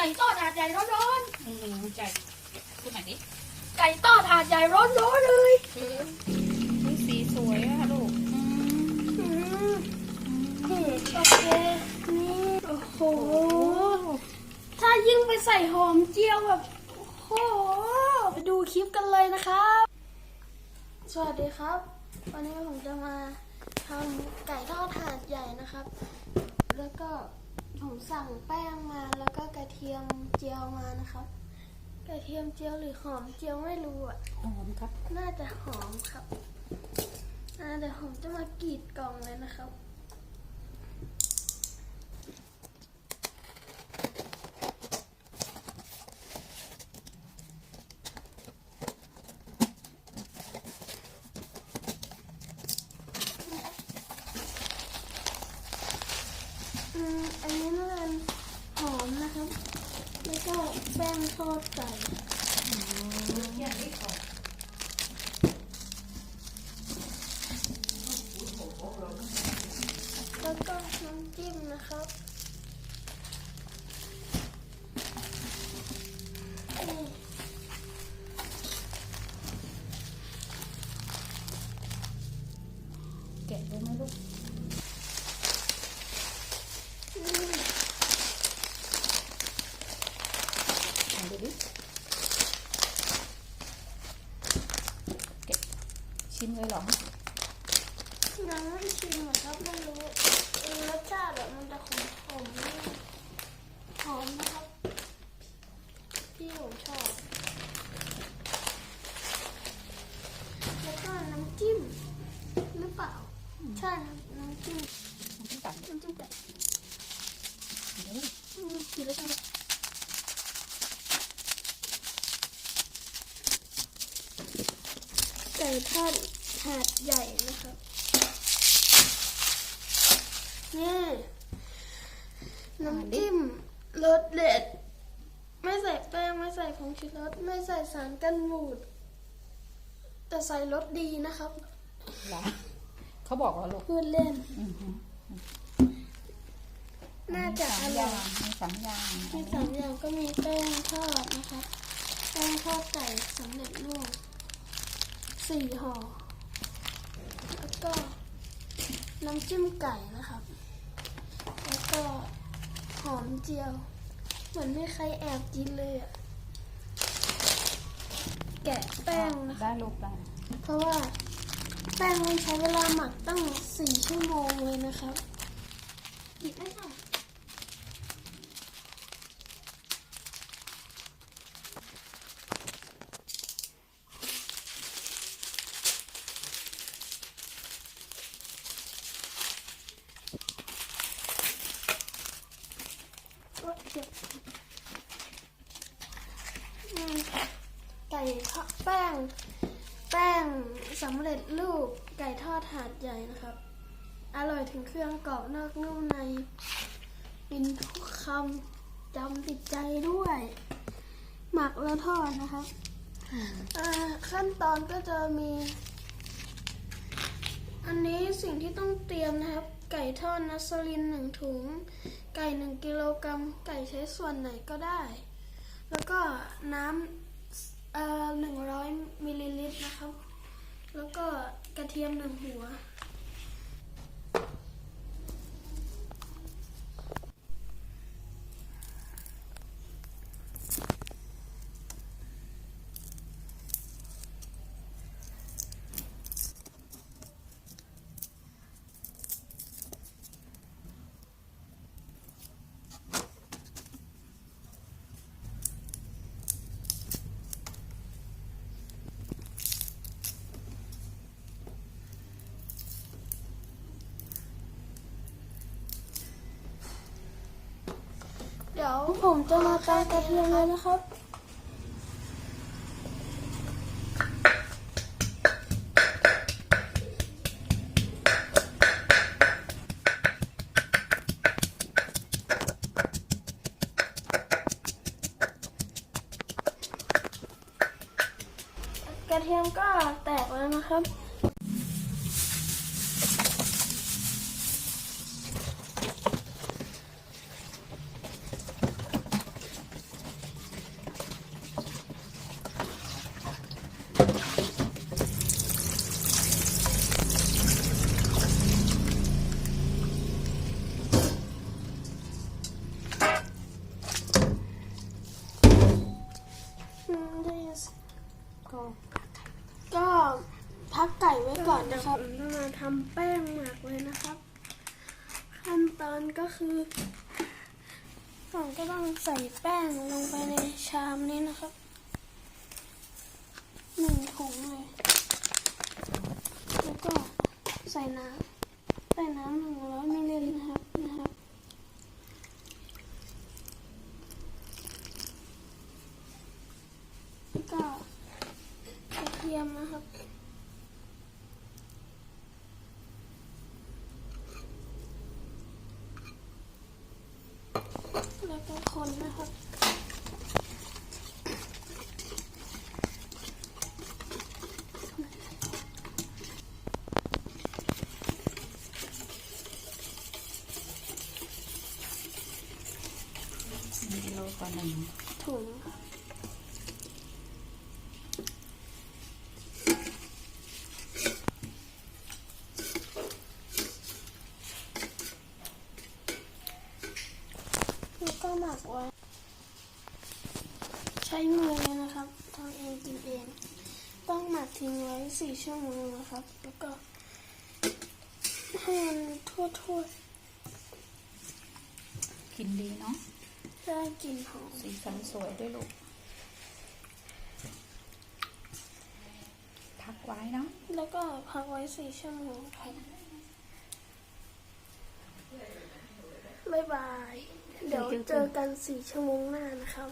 ก่ทอดถาดใหญ่ร้อนอืมใจพูดหน่อยดิๆไก่ทอดถาดใหญ่ร้อนๆเลยอุ๊ยสีสวยอะลูกอืมอืมอืมโอเคนี่โอ้โห ถ้ายิ่งไปใส่หอมเจียวแบบโอ้โหไปดูคลิปกันเลยนะครับ สวัสดีครับ วันนี้ผมจะมาทำไก่ทอดถาดใหญ่นะครับ แล้วก็ ผมสั่งแป้งมาแล้วก็กระเทียมเจียวมานะครับ กระเทียมเจียวหรือหอมเจียวไม่รู้อะ หอมครับ น่าจะหอมครับ อ่าเดี๋ยวผมจะมากรีดกล่องเลยนะครับ อืมอันนี้น่าจะหอมนะครับ แล้วก็ แป้งทอดไก่ แล้วก็น้ำจิ้มนะครับนี่ แกะได้ไหมลูก นี่ ไหนดูดิแกะชิมเลยเหรอ ยังไม่ชิมอะครับไม่รู้เออรสชาติแบบมันจะขมขมๆหอมนะครับ ที่ผมชอบ แล้วก็น้ำจิ้มหรือเปล่า ใช่ครับน้ำจิ้ม น้ำตาล น้ำจิ้มไก่ เดี๋ยว อืมกินแล้วจังเลย ไก่ทอดถาดใหญ่นะครับนี่น้ำจิ้มรสเด็ด ไม่ใส่แป้งไม่ใส่ผงชูรสไม่ใส่สารกันบูด แต่ใส่รสดีนะครับเหรอเขาบอกว่าลูกพูดเล่นอือหือน่าจะอสามร่ย่าอยงมีสามอย่างมีสามอย่างก็มีแป้งทอดนะคะแป้งทอดไก่สำเร็จรูป สี่ห่อ แล้วก็น้ำจิ้มไก่นะครับ แล้วก็หอมเจียว เหมือนไม่ใครแอบกินเลยอะแกะแป้งนะคะได้ลูกได้เพราะว่าแป้งมันใช้เวลาหมักตั้งสี่ชั่วโมงเลยนะครับหยิบไม่ได้ โอ๊ยเจ็บอืมไก่ทอด แป้ง แป้งสำเร็จรูปไก่ทอดถาดใหญ่นะครับ อร่อยถึงเครื่องกรอบนอกนุ่มในกินทุกคำจำติดใจด้วย หมักแล้วทอดนะครับขั้นตอนก็จะมี อันนี้สิ่งที่ต้องเตรียมนะครับ ไก่ทอดนัสลินหนึ่งถุง ไก่หนึ่งกิโลกรัมไก่ใช้ส่วนไหนก็ได้ แล้วก็น้ำ เอ่อหนึ่งร้อยมิลลิลิตรนะครับ แล้วก็กระเทียมหนึ่งหัว ดี๋ยวผมจะมาตำกระเทียมเลยนะครับ กระเทียมก็แตกแล้วนะครับมาทำแป้งหมักเลยนะครับ ขั้นตอนก็คือ ผมก็ต้องใส่แป้งลงไปในชามนี้นะครับหนึ่งถุงเลย แล้วก็ใส่น้ำใส่น้ำหนึ่งร้อยมิลลิลิตรนะครับนะครับ แล้วก็กระเทียมนะครับ ทุกคนนะครับ โลก่อนหนึ่ง ถุงค่ะแล้วก็หมักไว้ ใช้มือเลยนะครับทำเองกินเอง ต้องหมักทิ้งไว้ สี่ชั่วโมงนะครับ แล้วก็ให้มันทั่วกินดีเนาะๆได้กลิ่นหอมสีสันสวยด้วยลูกพักไว้เนาะแล้วก็พักไว้สี่ชั่วโมงครับบ๊ายบาย เดี๋ยวเจอกันสี่ชั่วโมงหน้านะครับ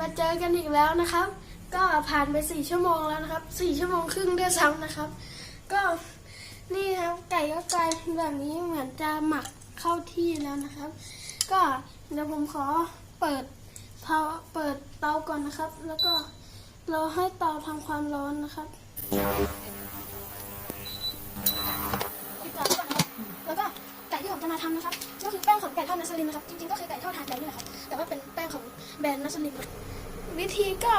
มาเจอ กันอีกแล้วนะครับ ก็ผ่านไปสี่ชั่วโมงแล้วนะครับสี่ชั่วโมงครึ่งด้วยซ้ำนะครับ ก็นี่ครับไก่ก็กลายเป็นแบบนี้เหมือนจะหมักเข้าที่แล้วนะครับ ก็เดี๋ยวผมขอเปิดเตาเปิดเตาก่อนนะครับ แล้วก็รอให้เตาทำความร้อนนะครับแล้วก็ไก่ที่ผมจะมาทำนะครับก็คือแป้งของไก่ทอดนัสลินนะครับจริงๆก็คือไก่ทอดหาดใหญ่นี่แหละครับแต่ว่าเป็นแป้งของแบรนด์นัสลินครับ วิธีก็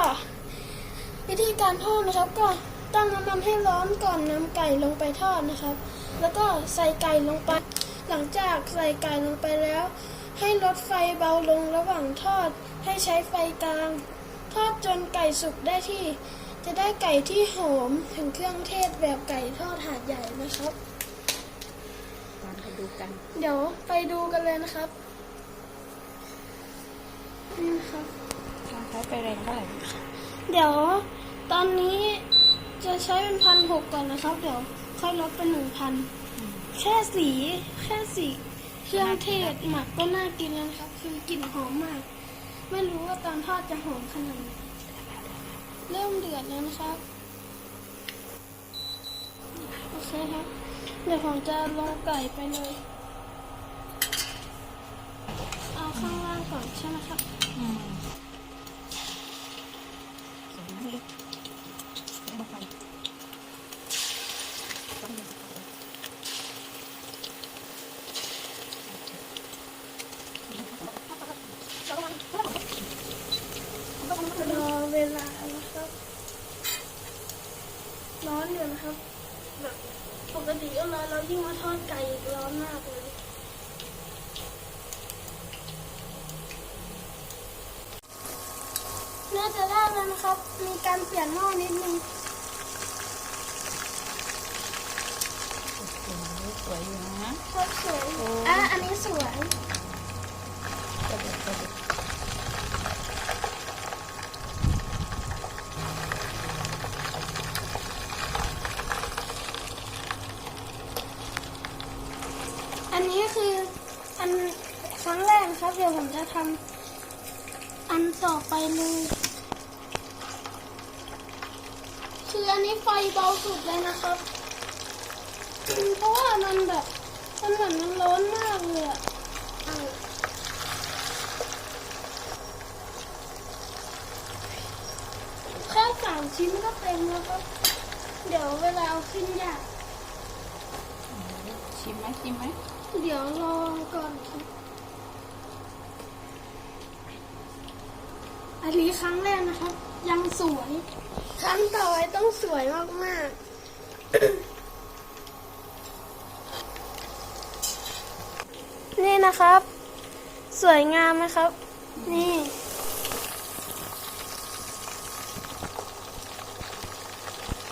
วิธีการทอดนะครับ ก็ตั้งน้ำมันให้ร้อนก่อนนำไก่ลงไปทอดนะครับ แล้วก็ใส่ไก่ลงไป หลังจากใส่ไก่ลงไปแล้ว ให้ลดไฟเบาลงระหว่างทอด ให้ใช้ไฟกลาง ทอดจนไก่สุกได้ที่ จะได้ไก่ที่หอมถึงเครื่องเทศแบบไก่ทอดหาดใหญ่นะครับตามไปดูกัน เดี๋ยวไปดูกันเลยนะครับนี่นะครับถ้า ใช้ไปแรงเท่าไหร่เดี๋ยวตอนนี้จะใช้เป็นพันหกก่อนนะครับ เดี๋ยวค่อยลดเป็นหนึ่งพันแค่สีแค่สีเครื่องเทศหมักก็น่ากินแล้วนะครับ คือกลิ่นหอมมาก ไม่รู้ว่าตอนทอดจะหอมขนาดไหนเริ่มเดือดแล้วนะครับโอเคครับ เดี๋ยวผมจะลงไก่ไปเลยเอาข้างล่างก่อนใช่ไหมครับ อืมสวยมากเลยเอาไปต้องมีสเปรย์ รอเวลานะครับ ร้อนอยู่นะครับ แบบปกติก็ร้อนแล้วยิ่งมาทอดไก่อีกร้อนมากเลย น่าจะได้แล้วนะครับ มีการเปลี่ยนหม้อนิดนึงโอ้โหสวยอยู่นะโคตรสวยอะอันนี้สวยกระเด็ดกระเด็ดอันนี้คืออันครั้งแรกนะครับเดี๋ยวผมจะทำอันต่อไปเลย คืออันนี้ไฟเบาสุดเลยนะครับอืมเพราะว่ามันแบบมันเหมือนมันร้อนมากเลยอะอะแค่สามชิ้นก็เต็มแล้วครับ เดี๋ยวเวลาเอาขึ้นยากชิมไหมชิมไหม เดี๋ยวรอก่อนครับ อันนี้ครั้งแรกนะครับ ยังสวย ครั้งต่อไปต้องสวยมากๆ นี่นะครับ สวยงามไหมครับ นี่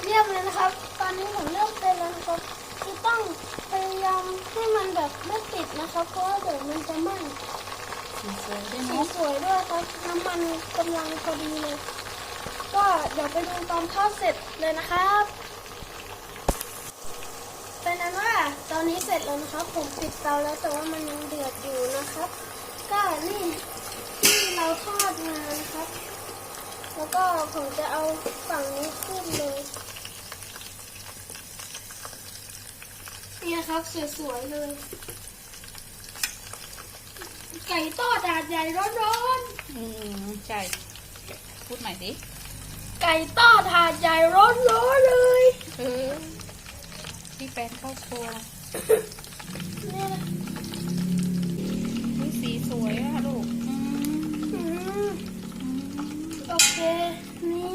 เรียบเลยนะครับ ตอนนี้ผมเริ่มเป็นแล้วนะครับคือต้องพยายามให้มันแบบไม่ติดนะครับ เพราะว่าเดี๋ยวมันจะไหม้ สีสวยด้วยสีเนาะสวยด้วยครับน้ำมันกำลังพอดีเลย ก็เดี๋ยวไปดูตอนทอดเสร็จเลยนะครับเป็นนั้นว่าตอนนี้เสร็จแล้วนะครับ ผมปิดเตาแล้วแต่ว่ามันยังเดือดอยู่นะครับ ก็นี่ที่เราทอดมานะครับ แล้วก็ผมจะเอาฝั่งนี้ขึ้นเลยนี่นะครับสวยๆเลย ไก่ทอดถาดใหญ่ร้อนอืมใช่ พูดใหม่ดิๆ ไก่ทอดถาดใหญ่ร้อนๆเลย เออพี่แฟนเข้าครัวนี่นะนี่สีสวยอะลูกอืมอืมโอเค นี่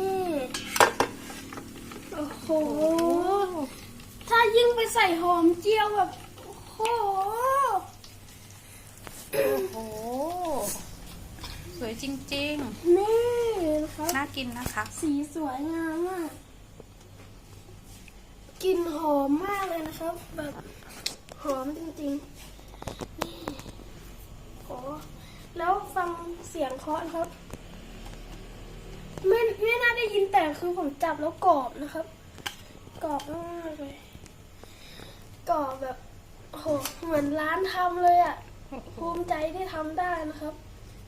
โอ้โห ถ้ายิ่งไปใส่หอมเจียวแบบ โอ้โหโอ้โหสวย จริงนี่นะครับ ๆ น่ากินนะคะ สีสวยงามมากกลิ่นหอมมากเลยนะครับ แบบหอมจริงๆนี่โอ้แล้วฟังเสียงเคาะนะครับ ไม่ไม่น่าได้ยินแต่คือผมจับแล้วกรอบนะครับ กรอบมากเลย กรอบแบบโอ้โหเหมือนร้านทำเลยอะ่ะ ภูมิใจที่ทำได้นะครับเพ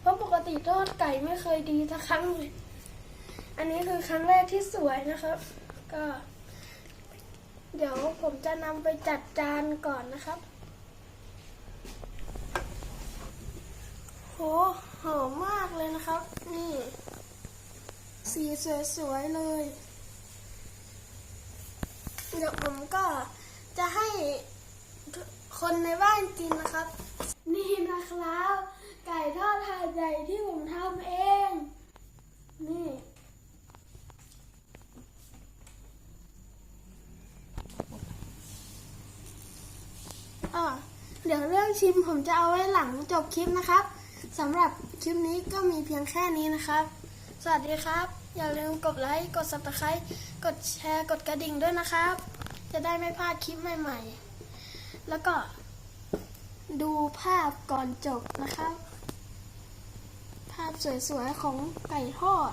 ราะปกติทอดไก่ไม่เคยดีสักครั้งเลย อันนี้คือครั้งแรกที่สวยนะครับ ก็ เดี๋ยวผมจะนำไปจัดจานก่อนนะครับโหหอมมากเลยนะครับ นี่ สีสวยๆเลย เดี๋ยวผมก็จะให้คนในบ้านกินนะครับ นี่นะครับ ไก่ทอดถาดใหญ่ที่ผมทำเอง นี่ อ่าเดี๋ยวเรื่องชิมผมจะเอาไว้หลังจบคลิปนะครับสำหรับคลิปนี้ก็มีเพียงแค่นี้นะครับ สวัสดีครับ อย่าลืมกดไลค์กด subscribe กดแชร์กดกระดิ่งด้วยนะครับ จะได้ไม่พลาดคลิปใหม่ ๆ แล้วก็ดูภาพก่อนจบนะครับ ภาพสวยๆของไก่ทอด